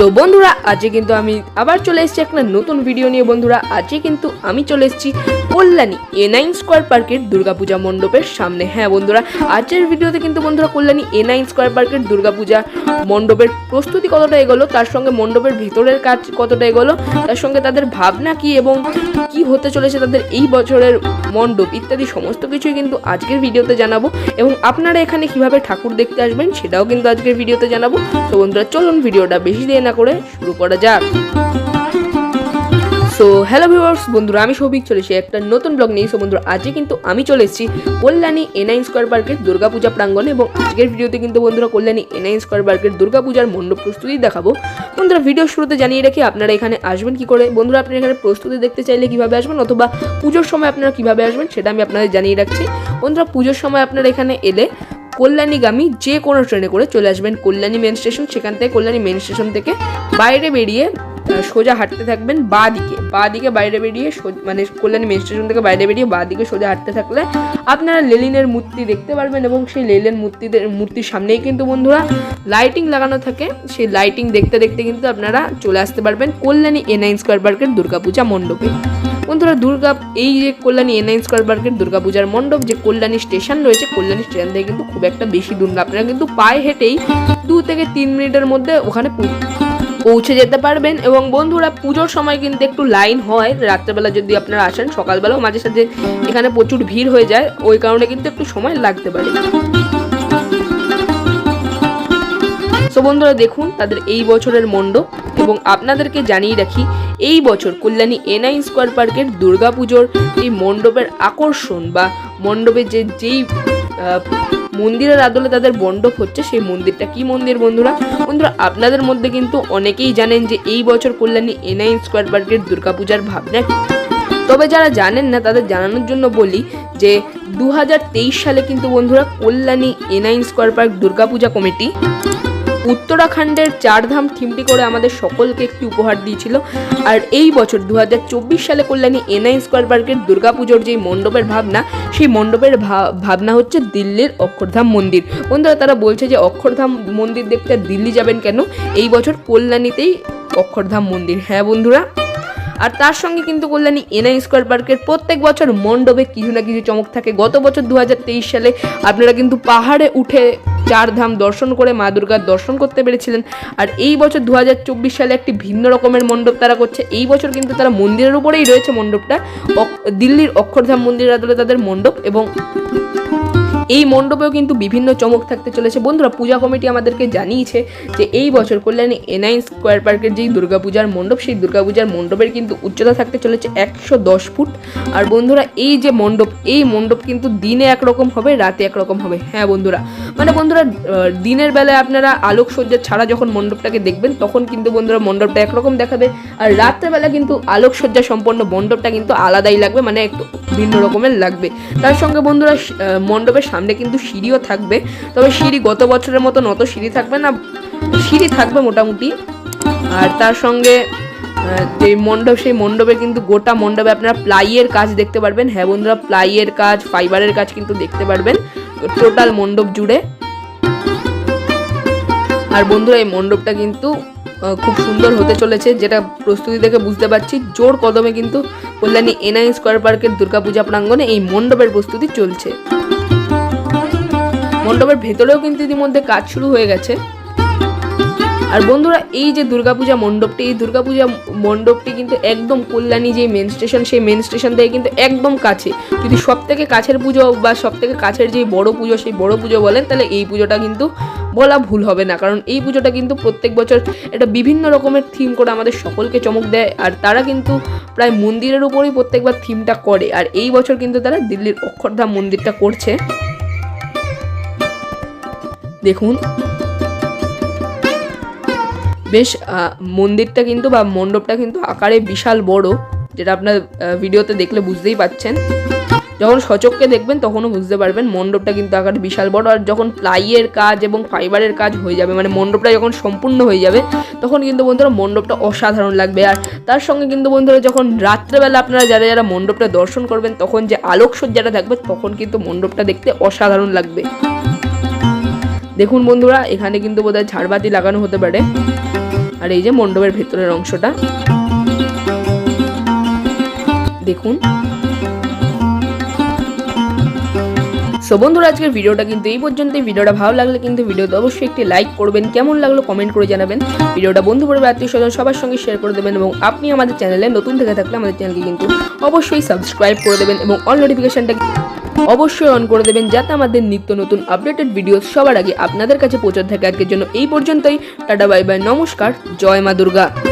So বন্ধুরা, আজকে কিন্তু আমি আবার চলে এসেছি একটা নতুন ভিডিও নিয়ে। বন্ধুরা, আজকে কিন্তু আমি চলে এসেছি কল্যাণী এ নাইন স্কোয়ার পার্কের দুর্গাপূজা মণ্ডপের সামনে। হ্যাঁ বন্ধুরা, আজকের ভিডিওতে কিন্তু বন্ধুরা কল্যাণী এ নাইন স্কোয়ার পার্কের দুর্গাপূজা মণ্ডপের প্রস্তুতি কতটা এগোলো, তার সঙ্গে মণ্ডপের ভেতরের কাজ কতটা এগোলো, তার সঙ্গে তাদের ভাবনা কি এবং কি হতে চলেছে তাদের এই বছরের মণ্ডপ ইত্যাদি সমস্ত কিছুই কিন্তু আজকের ভিডিওতে জানাব। এবং আপনারা এখানে কীভাবে ঠাকুর দেখতে আসবেন সেটাও কিন্তু আজকের ভিডিওতে জানাব। তো বন্ধুরা, চলুন ভিডিওটা বেশি দেরি না করে শুরু করা যাক। সো হ্যালো ভিউয়ার্স বন্ধুরা, আমি সৌভিক, চলে এসেছি একটা নতুন ব্লগ নিয়ে। সো বন্ধুরা, আজকে কিন্তু আমি চলে এসেছি কল্যাণী এনআইন স্কোয়ার পার্কের দুর্গাপূজা প্রাঙ্গণে এবং আজকের ভিডিওতে কিন্তু বন্ধুরা কল্যাণী এনআইন স্কোয়ার পার্কের দুর্গাপূজার মণ্ডপ প্রস্তুতি দেখাবো। বন্ধুরা, ভিডিও শুরুতে জানিয়ে রাখি, আপনারা এখানে আসবেন কি করে? বন্ধুরা আপনারা এখানে প্রস্তুতি দেখতে চাইলে কীভাবে আসবেন অথবা পুজোর সময় আপনারা কীভাবে আসবেন সেটা আমি আপনাদের জানিয়ে রাখছি। বন্ধুরা, পুজোর সময় আপনারা এখানে এলে কল্যাণীগামী যে কোনো ট্রেনে করে চলে আসবেন কল্যাণী মেন স্টেশন সেখান থেকে কল্যাণী মেন স্টেশন থেকে বাইরে বেরিয়ে সোজা হাঁটতে থাকবেন বা দিকে বা দিকে বাইরে বেরিয়ে মানে কল্যাণী মেন স্টেশন থেকে বাইরে বেরিয়ে বা দিকে সোজা হাঁটতে থাকলে আপনারা লেলিনের মূর্তি দেখতে পারবেন এবং সেই লেলিন মূর্তিদের, মূর্তির সামনেই কিন্তু বন্ধুরা লাইটিং লাগানো থাকে। সেই লাইটিং দেখতে দেখতে কিন্তু আপনারা চলে আসতে পারবেন কল্যাণী এ নাইন স্কোয়ার পার্কের দুর্গাপূজা মণ্ডপে। বন্ধুরা দুর্গা, এই যে কল্যাণী এনআইন স্কোয়ার পার্কের দুর্গাপূজার মণ্ডপ, যে কল্যাণী স্টেশন রয়েছে, কল্যাণী স্টেশন থেকে কিন্তু খুব একটা বেশি দূর না। আপনারা কিন্তু পায়ে হেঁটেই দু থেকে তিন মিনিটের মধ্যে ওখানে পৌঁছে যেতে পারবেন। এবং বন্ধুরা, পুজোর সময় কিন্তু একটু লাইন হয়। রাত্রেবেলা যদি আপনারা আসেন, সকালবেলাও মাঝে সাঝে এখানে প্রচুর ভিড় হয়ে যায়। ওই কারণে কিন্তু একটু সময় লাগতে পারে। সো বন্ধুরা দেখুন, তাদের এই বছরের মণ্ডপ এবং আপনাদেরকে জানিয়ে রাখি, এই বছর কল্যাণী এনআইন স্কোয়ার পার্কের দুর্গাপুজোর এই মণ্ডপের আকর্ষণ বা মণ্ডপের যে, যেই মন্দিরের আদলে তাদের মণ্ডপ হচ্ছে, সেই মন্দিরটা কি মন্দির বন্ধুরা বন্ধুরা, আপনাদের মধ্যে কিন্তু অনেকেই জানেন যে এই বছর কল্যাণী এনআইন স্কোয়ার পার্কের দুর্গাপূজার ভাবনা। তবে যারা জানেন না, তাদের জানানোর জন্য বলি যে দু হাজার তেইশ সালে কিন্তু বন্ধুরা কল্যাণী এনআইন স্কোয়ার পার্ক দুর্গাপূজা কমিটি উত্তরাখণ্ডের চারধাম থিমটি করে আমাদের সকলকে একটি উপহার দিয়েছিল। আর এই বছর দু হাজার চব্বিশ সালে কল্যাণী এনআই স্কোয়ার পার্কের দুর্গাপুজোর যেই মণ্ডপের ভাবনা, সেই মণ্ডপের ভাবনা হচ্ছে দিল্লির অক্ষরধাম মন্দির। বন্ধুরা, তারা বলছে যে অক্ষরধাম মন্দির দেখতে দিল্লি যাবেন কেন? এই বছর কল্যাণীতেই অক্ষরধাম মন্দির। হ্যাঁ বন্ধুরা আর তার সঙ্গে কিন্তু কল্যাণী এনআই স্কোয়ার পার্কের প্রত্যেক বছর মণ্ডপে কিছু না কিছু চমক থাকে। গত বছর দু হাজার তেইশ সালে আপনারা কিন্তু পাহাড়ে উঠে চার ধাম দর্শন করে মা দুর্গার দর্শন করতে পেরেছিলেন। আর এই বছর দু হাজার চব্বিশ সালে একটি ভিন্ন রকমের মণ্ডপ তারা করছে। এই বছর কিন্তু তারা মন্দিরের উপরেই রয়েছে মণ্ডপটা। দিল্লির অক্ষরধাম মন্দিরের আদলে তাদের মণ্ডপ এবং এই মণ্ডপেও কিন্তু বিভিন্ন চমক থাকতে চলেছে। বন্ধুরা, পূজা কমিটি আমাদেরকে জানিয়েছে যে এই বছর কল্যাণী এনআইন স্কোয়ার পার্কের যেই দুর্গাপূজার মণ্ডপ, সেই দুর্গাপূজার মণ্ডপের কিন্তু উচ্চতা থাকতে চলেছে একশো দশ ফুট। আর বন্ধুরা, এই যে মণ্ডপ, এই মণ্ডপ কিন্তু দিনে একরকম হবে, রাতে একরকম হবে। হ্যাঁ বন্ধুরা মানে বন্ধুরা দিনের বেলায় আপনারা আলোকসজ্জা ছাড়া যখন মণ্ডপটাকে দেখবেন, তখন কিন্তু বন্ধুরা মণ্ডপটা একরকম দেখাবে। আর রাত্রেবেলা কিন্তু আলোকসজ্জা সম্পন্ন মণ্ডপটা কিন্তু আলাদাই লাগবে মানে একটু ভিন্ন রকমের লাগবে। তার সঙ্গে বন্ধুরা মণ্ডপের সামনে কিন্তু সিঁড়িও থাকবে। তবে সিঁড়ি গত বছরের মতন অত সিঁড়ি থাকবে না, সিঁড়ি থাকবে মোটামুটি। আর তার সঙ্গে যে মণ্ডপ, সেই মণ্ডপে কিন্তু গোটা মণ্ডপে আপনারা প্লাইয়ের কাজ দেখতে পারবেন। হ্যাঁ বন্ধুরা, প্লাইয়ের কাজ, ফাইবারের কাজ কিন্তু দেখতে পারবেন। টোটাল মণ্ডপ জুড়ে। আর বন্ধুরা, এই মণ্ডপটা কিন্তু খুব সুন্দর হতে চলেছে, যেটা প্রস্তুতি দেখে বুঝতে পারছি। জোর কদমে কিন্তু কল্যাণী এনআই স্কোয়ার পার্কের দুর্গাপূজা প্রাঙ্গণে এই মণ্ডপের প্রস্তুতি চলছে। মণ্ডপের ভেতরেও কিন্তু ইতিমধ্যে কাজ শুরু হয়ে গেছে। আর বন্ধুরা, এই যে দুর্গাপূজা মণ্ডপটি, এই দুর্গাপূজা মণ্ডপটি কিন্তু একদম কল্যাণী যে মেন স্টেশন সেই মেন স্টেশন থেকে কিন্তু একদম কাছে। যদি সব থেকে কাছের পুজো বা সব থেকে কাছের যে বড় পুজো, সেই বড় পুজো বলেন, তাহলে এই পুজোটা কিন্তু বলা ভুল হবে না। কারণ এই পুজোটা কিন্তু প্রত্যেক বছর এটা বিভিন্ন রকমের থিম করে আমাদের সকলকে চমক দেয়, আর তারা কিন্তু প্রায় মন্দিরের উপরেই প্রত্যেকবার থিমটা করে। আর এই বছর কিন্তু তারা দিল্লির অক্ষরধাম মন্দিরটা করছে। দেখুন। বেশ মন্দিরটা কিন্তু বা মণ্ডপটা কিন্তু আকারে বিশাল বড়, যেটা আপনার ভিডিওতে দেখলে বুঝতেই পাচ্ছেন। যখন সচককে দেখবেন, তখনও বুঝতে পারবেন মণ্ডপটা কিন্তু আকারে বিশাল বড়। আর যখন প্লাইয়ের কাজ এবং ফাইবারের কাজ হয়ে যাবে মানে মণ্ডপটা যখন সম্পূর্ণ হয়ে যাবে, তখন কিন্তু বন্ধুরা মণ্ডপটা অসাধারণ লাগবে। আর তার সঙ্গে কিন্তু বন্ধুরা যখন রাত্রেবেলা আপনারা যারা যারা মণ্ডপটা দর্শন করবেন, তখন যে আলোকসজ্জাটা থাকবে, তখন কিন্তু মণ্ডপটা দেখতে অসাধারণ লাগবে। দেখুন বন্ধুরা, এখানে কিন্তু বোধহয় ঝাড়বাতি লাগানো হতে পারে। আর এই যে মণ্ডপের ভেতরের অংশটা। দেখুন। সো বন্ধুরা, আজকের ভিডিওটা কিন্তু এই পর্যন্তই। ভিডিওটা ভালো লাগলে কিন্তু ভিডিওতে অবশ্যই একটি লাইক করবেন। কেমন লাগল কমেন্ট করে জানাবেন। ভিডিওটা বন্ধু পরিবার আত্মীয় স্বজন সবার সঙ্গে শেয়ার করে দেবেন এবং আপনি আমাদের চ্যানেলে নতুন থেকে থাকলে আমাদের চ্যানেলকে কিন্তু অবশ্যই সাবস্ক্রাইব করে দেবেন এবং অল নোটিফিকেশনটা অবশ্যই অন করে দেবেন যাতে আমাদের নিত্য নতুন আপডেটেড ভিডিও সবার আগে আপনাদের কাছে পৌঁছাতে থাকে। আজকের জন্য এই পর্যন্তই। টাটা বাই বাই নমস্কার। জয় মা দুর্গা।